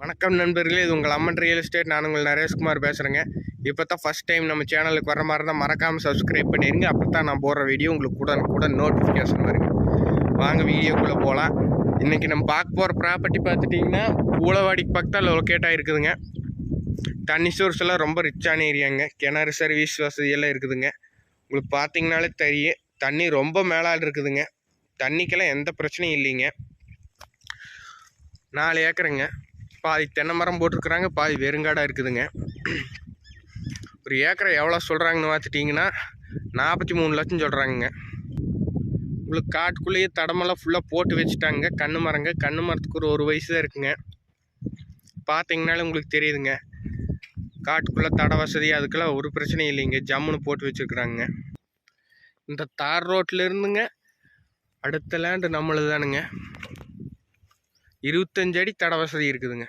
வணக்கம் நண்பர்களே இது உங்கள் அம்மன் ரியல் எஸ்டேட் நான் உங்கள் நரேஷ்குமார் பேசுகிறேங்க இப்போ தான் ஃபஸ்ட் டைம் நம்ம சேனலுக்கு வர மாதிரி தான் மறக்காமல் சப்ஸ்கிரைப் பண்ணிடுங்க அப்போ தான் நான் போடுற வீடியோ உங்களுக்கு கூட கூட நோட்டிஃபிகேஷன் வருங்க. வாங்க வீடியோக்குள்ளே போகலாம் இன்றைக்கி நம்ம பார்க்க போகிற ப்ராப்பர்ட்டி பார்த்துட்டிங்கன்னா கூலவாடிக்கு பக்கத்தில் லொக்கேட் ஆகிருக்குதுங்க தண்ணி சோர்ஸ் எல்லாம் ரொம்ப ரிச்சான ஏரியாங்க கிணறு சர்வீஸ் வசதியெல்லாம் இருக்குதுங்க. உங்களுக்கு பார்த்தீங்கனாலே தெரியும் தண்ணி ரொம்ப மேலால் இருக்குதுங்க. தண்ணிக்கெல்லாம் எந்த பிரச்சனையும் இல்லைங்க. நாலு ஏக்கருங்க. பாதி தென்னை மரம் போட்டிருக்குறாங்க பாதி வெறுங்காடாக இருக்குதுங்க. ஒரு ஏக்கரை எவ்வளோ சொல்கிறாங்கன்னு பார்த்துட்டிங்கன்னா நாற்பத்தி மூணு லட்சம் சொல்கிறாங்கங்க உங்களுக்கு காட்டுக்குள்ளேயே தடமெல்லாம் ஃபுல்லாக போட்டு வச்சுட்டாங்க. கண்ணு மரங்க கண்ணு மரத்துக்கு ஒரு ஒரு வயசு தான் இருக்குங்க. பார்த்தீங்கனாலே உங்களுக்கு தெரியுதுங்க. காட்டுக்குள்ளே தட வசதி அதுக்கெல்லாம் ஒரு பிரச்சனையும் இல்லைங்க. ஜம்முன்னு போட்டு வச்சுருக்குறாங்க. இந்த தார் ரோட்டில் இருந்துங்க அடுத்த லேண்டு நம்மளது தானுங்க இருபத்தஞ்சடி அடி தட வசதி இருக்குதுங்க.